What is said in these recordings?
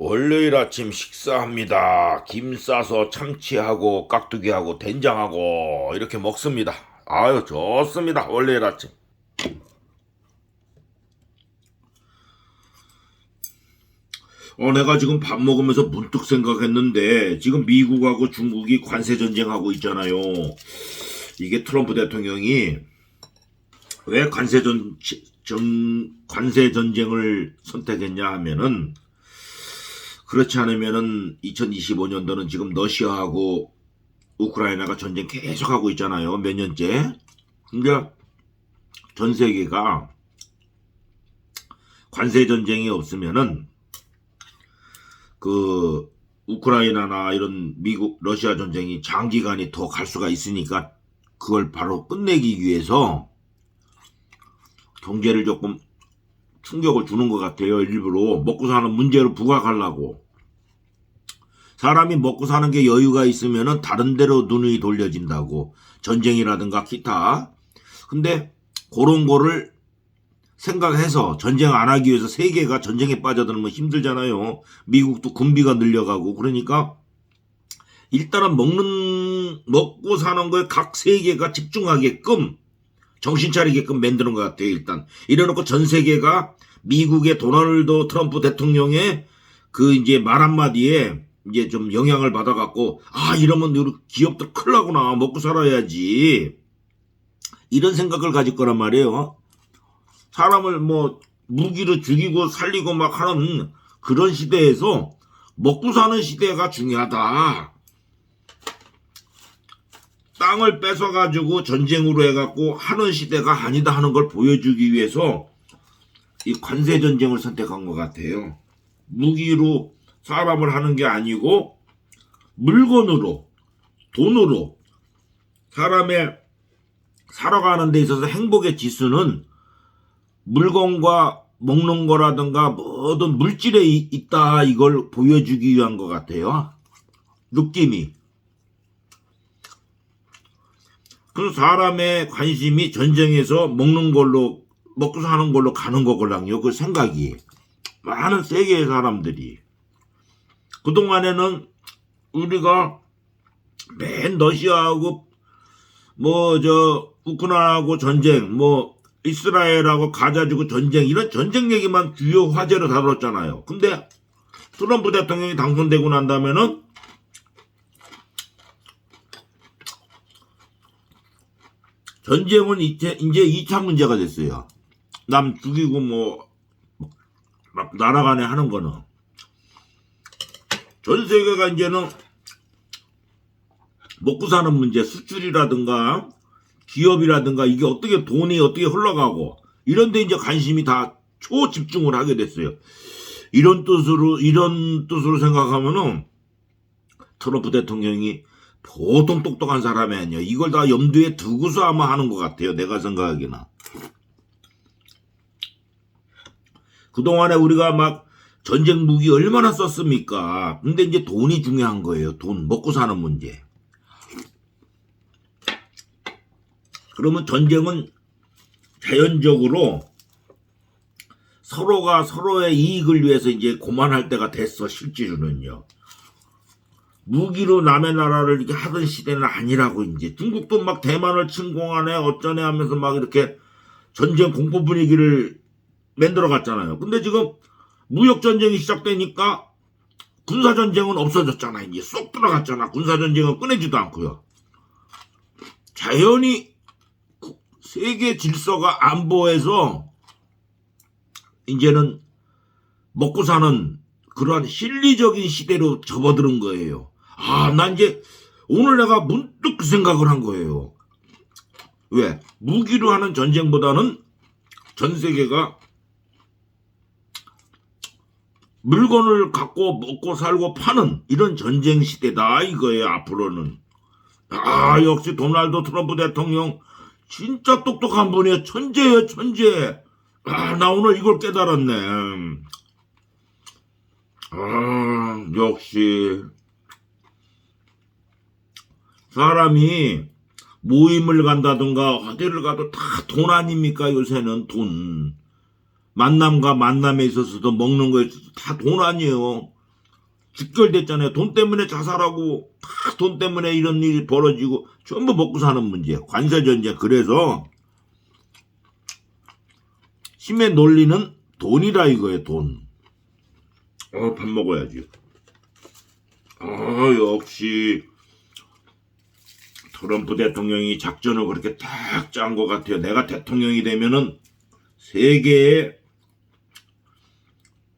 월요일 아침 식사합니다. 김 싸서 참치하고 깍두기하고 된장하고 이렇게 먹습니다. 아유 좋습니다. 월요일 아침. 어, 내가 지금 밥 먹으면서 문득 생각했는데 지금 미국하고 중국이 관세 전쟁하고 있잖아요. 이게 트럼프 대통령이 왜 관세 전, 전 관세 전쟁을 선택했냐 하면은 그렇지 않으면은 2025년도는 지금 러시아하고 우크라이나가 전쟁 계속하고 있잖아요. 몇 년째. 근데 전 세계가 관세 전쟁이 없으면은 그 우크라이나나 이런 미국 러시아 전쟁이 장기간이 더 갈 수가 있으니까 그걸 바로 끝내기 위해서 경제를 조금 충격을 주는 것 같아요. 일부러 먹고 사는 문제를 부각하려고. 사람이 먹고 사는 게 여유가 있으면은 다른 데로 눈이 돌려진다고. 전쟁이라든가 기타. 근데 그런 거를 생각해서 전쟁 안 하기 위해서 세계가 전쟁에 빠져들면 힘들잖아요. 미국도 군비가 늘려가고. 그러니까 일단은 먹는, 먹고 사는 거에 각 세계가 집중하게끔 정신 차리게끔 만드는 것 같아요, 일단. 이래놓고 전 세계가 미국의 도널드 트럼프 대통령의 그 이제 말 한마디에 이제 좀 영향을 받아갖고, 아, 이러면 우리 기업들 큰일 나구나. 먹고 살아야지. 이런 생각을 가질 거란 말이에요. 사람을 뭐, 무기로 죽이고 살리고 막 하는 그런 시대에서 먹고 사는 시대가 중요하다. 땅을 뺏어가지고 전쟁으로 해갖고 하는 시대가 아니다 하는 걸 보여주기 위해서 이 관세 전쟁을 선택한 것 같아요. 무기로 사람을 하는 게 아니고 물건으로 돈으로 사람의 살아가는 데 있어서 행복의 지수는 물건과 먹는 거라든가 모든 물질에 이- 있다 이걸 보여주기 위한 것 같아요. 느낌이. 그 사람의 관심이 전쟁에서 먹는 걸로 먹고 사는 걸로 가는 거걸랑요. 그 생각이 많은 세계의 사람들이 그 동안에는 우리가 맨 러시아하고 뭐 저 우크라이나하고 전쟁 뭐 이스라엘하고 가자 주고 전쟁 이런 전쟁 얘기만 주요 화제로 다뤘잖아요. 근데 트럼프 대통령이 당선되고 난 다음에 전쟁은 이제, 이제 2차 문제가 됐어요. 남 죽이고 뭐, 막 간에 하는 거는. 전 세계가 이제는 먹고 사는 문제, 수출이라든가 기업이라든가 이게 어떻게 돈이 어떻게 흘러가고 이런 데 이제 관심이 다 초집중을 하게 됐어요. 이런 뜻으로, 이런 뜻으로 생각하면은 트럼프 대통령이 보통 똑똑한 사람이 아니야. 이걸 다 염두에 두고서 아마 하는 것 같아요. 내가 생각하기는. 그동안에 우리가 막 전쟁 무기 얼마나 썼습니까? 근데 이제 돈이 중요한 거예요. 돈. 먹고 사는 문제. 그러면 전쟁은 자연적으로 서로가 서로의 이익을 위해서 이제 고만할 때가 됐어. 실제로는요. 무기로 남의 나라를 이렇게 하던 시대는 아니라고 이제 중국도 막 대만을 침공하네 어쩌네 하면서 막 이렇게 전쟁 공포 분위기를 만들어 갔잖아요. 근데 지금 무역 전쟁이 시작되니까 군사 전쟁은 없어졌잖아. 이제 쏙 들어갔잖아. 군사 전쟁은 꺼내지도 않고요. 자연히 세계 질서가 안보에서 이제는 먹고 사는 그러한 실리적인 시대로 접어드는 거예요. 아, 난 이제 오늘 내가 문득 그 생각을 한 거예요. 왜? 무기로 하는 전쟁보다는 전 세계가 물건을 갖고 먹고 살고 파는 이런 전쟁 시대다 이거예요, 앞으로는. 아, 역시 도널드 트럼프 대통령 진짜 똑똑한 분이에요. 천재예요, 천재. 아, 나 오늘 이걸 깨달았네. 아, 역시. 사람이 모임을 간다든가 어디를 가도 다 돈 아닙니까 요새는 돈 만남과 만남에 있어서도 먹는 거에 다 돈 아니에요 직결됐잖아요. 돈 때문에 자살하고 다 돈 때문에 이런 일이 벌어지고 전부 먹고 사는 문제. 관세 전쟁. 그래서 힘의 논리는 돈이라 이거예요. 돈. 어, 밥 먹어야지. 아, 역시 트럼프 대통령이 작전을 그렇게 딱 짠 것 같아요. 내가 대통령이 되면은 세계에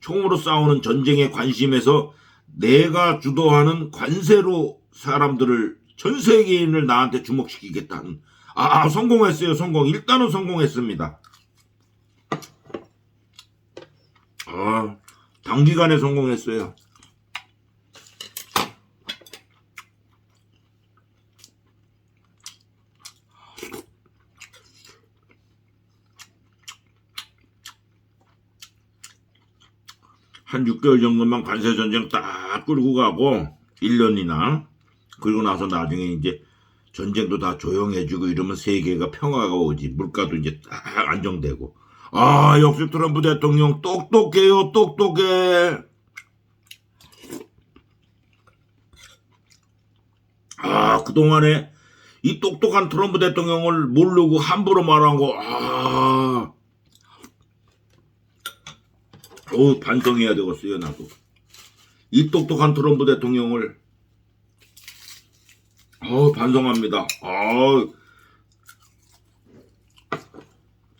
총으로 싸우는 전쟁에 관심에서 내가 주도하는 관세로 사람들을 전 세계인을 나한테 주목시키겠다는. 아, 아, 성공했어요 성공. 일단은 성공했습니다. 아 단기간에 성공했어요 한 6개월 정도만 관세 전쟁 딱 끌고 가고 1년이나 그리고 나서 나중에 이제 전쟁도 다 조용해지고 이러면 세계가 평화가 오지. 물가도 이제 딱 안정되고. 아 역시 트럼프 대통령 똑똑해요 똑똑해. 아 그동안에 이 똑똑한 트럼프 대통령을 모르고 함부로 말한 거 아 어 반성해야 되겠어요 나도. 이 똑똑한 트럼프 대통령을. 어 반성합니다. 아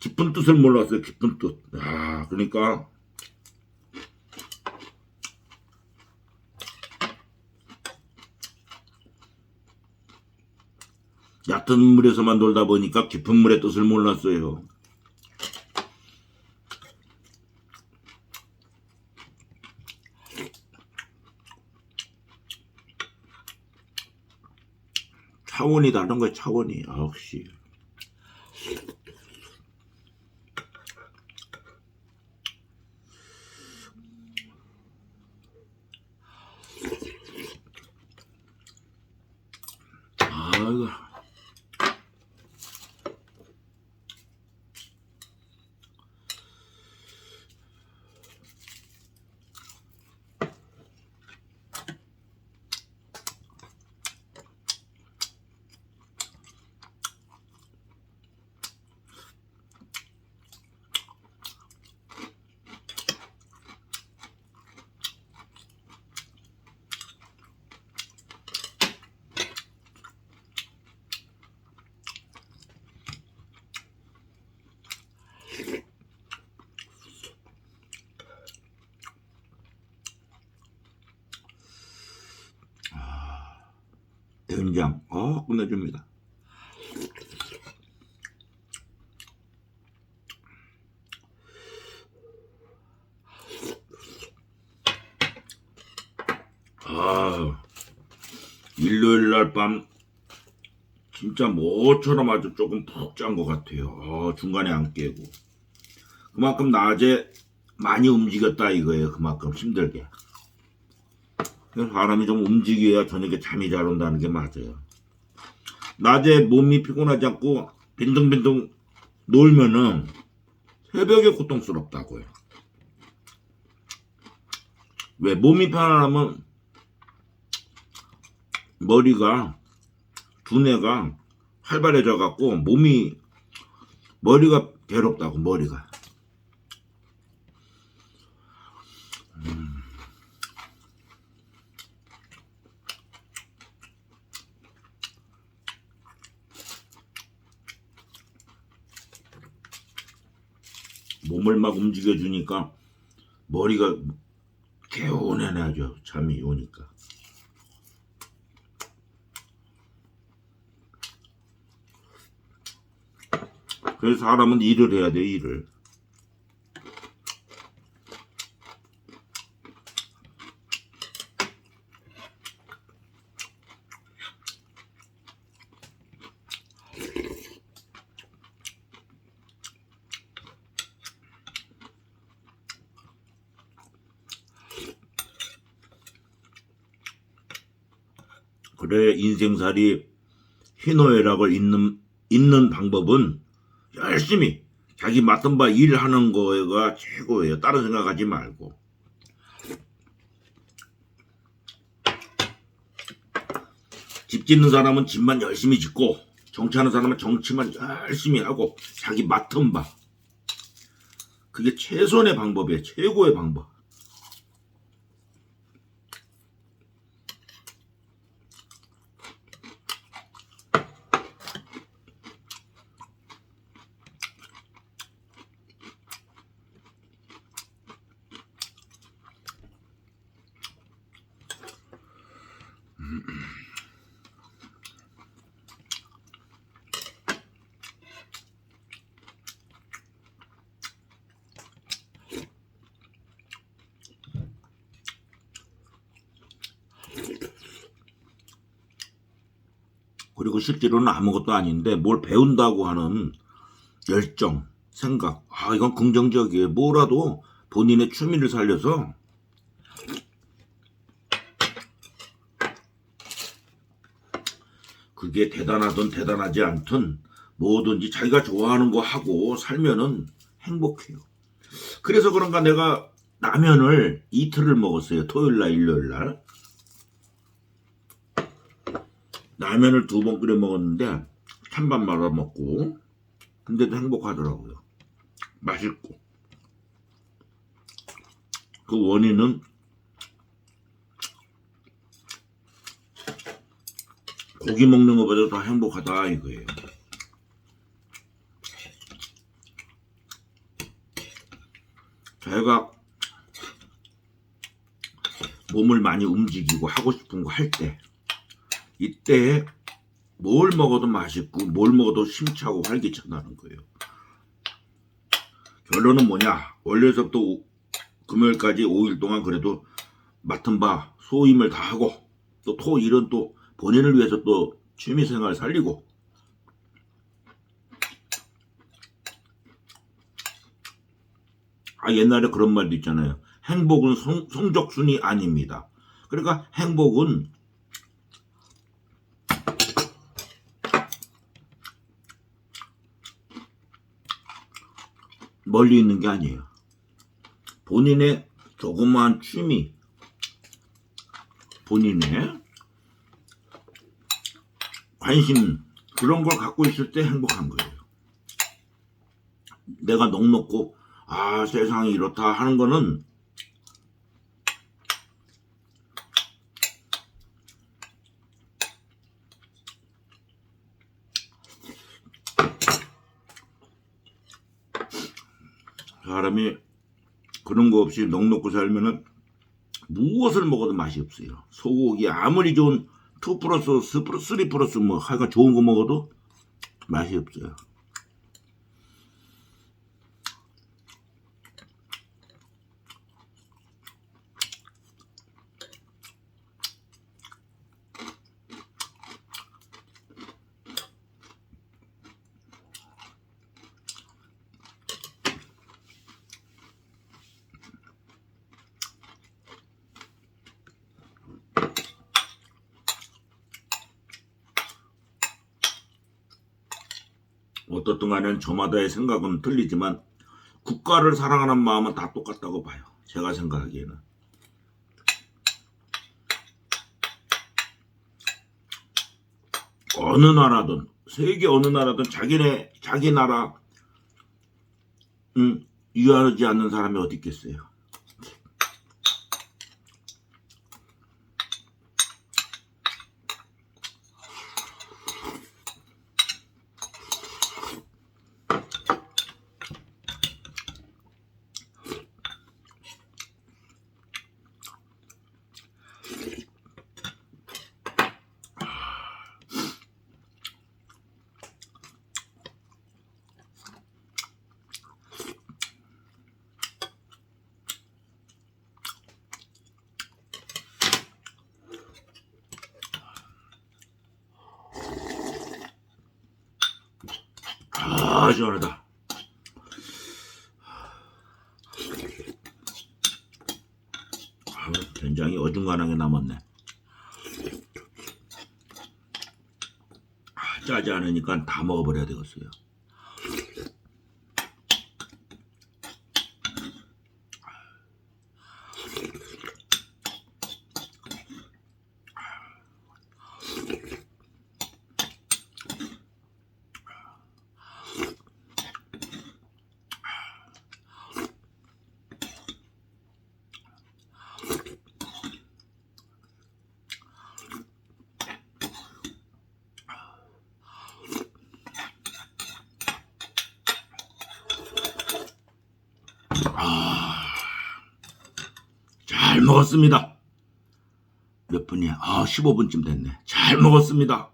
깊은 뜻을 몰랐어요 깊은 뜻아 그러니까. 얕은 물에서만 놀다 보니까 깊은 물의 뜻을 몰랐어요 차원이 다른 거야 차원이. 아, 역시. 아이고 된장 어 끝내줍니다. 아 일요일 날 밤 진짜 뭐처럼 아주 조금 푹잔것 같아요. 어, 중간에 안 깨고. 그만큼 낮에 많이 움직였다 이거예요 그만큼. 힘들게 사람이 좀 움직여야 저녁에 잠이 잘 온다는 게 맞아요. 낮에 몸이 피곤하지 않고 빈둥빈둥 놀면은 새벽에 고통스럽다고요. 왜 몸이 편안하면 머리가 두뇌가 활발해져 갖고 몸이 머리가 괴롭다고 머리가 몸을 막 움직여 주니까 머리가 개운해나죠 잠이 오니까. 그래서 사람은 일을 해야 돼 일을 그래 인생살이 희노애락을 잊는, 잊는 방법은 열심히 자기 맡은 바 일하는 거가 최고예요. 다른 생각하지 말고. 집 짓는 사람은 집만 열심히 짓고 정치하는 사람은 정치만 열심히 하고 자기 맡은 바 그게 최선의 방법이에요. 최고의 방법. 그리고 실제로는 아무것도 아닌데 뭘 배운다고 하는 열정, 생각. 아, 이건 긍정적이에요. 뭐라도 본인의 취미를 살려서 그게 대단하든 대단하지 않든 뭐든지 자기가 좋아하는 거 하고 살면은 행복해요. 그래서 그런가 내가 라면을 이틀을 먹었어요. 토요일 날, 일요일 날. 라면을 두 번 끓여 먹었는데 찬밥 말아 먹고 근데도 행복하더라고요. 맛있고 그 원인은 고기 먹는 것보다 더 행복하다 이거예요. 제가 몸을 많이 움직이고 하고 싶은 거 할 때 이때 뭘 먹어도 맛있고 뭘 먹어도 심차고 활기차다는 거예요. 결론은 뭐냐? 월요일서부터 오- 금요일까지 5일 동안 그래도 맡은 바 소임을 다 하고 또 토 일은 또 본인을 위해서 또 취미생활 살리고 아 옛날에 그런 말도 있잖아요. 행복은 성, 성적순이 아닙니다. 그러니까 행복은 멀리 있는 게 아니에요. 본인의 조그마한 취미, 본인의 관심, 그런 걸 갖고 있을 때 행복한 거예요. 내가 넉넉고, 아, 세상이 이렇다 하는 거는 사람이 그런 거 없이 넉넉고 살면은 무엇을 먹어도 맛이 없어요. 소고기 아무리 좋은 2 플러스 3 플러스 3 플러스 뭐 하여간 좋은 거 먹어도 맛이 없어요. 어떻든 간에 저마다의 생각은 틀리지만 국가를 사랑하는 마음은 다 똑같다고 봐요. 제가 생각하기에는. 어느 나라든 세계 어느 나라든 자기네 자기 나라 음, 이해하지 않는 사람이 어디 있겠어요. 아 시원하다. 아, 된장이 어중간하게 남았네. 아, 짜지 않으니까 다 먹어버려야 되겠어요. 먹었습니다. 몇 분이야? 아, 15분쯤 됐네. 잘 먹었습니다.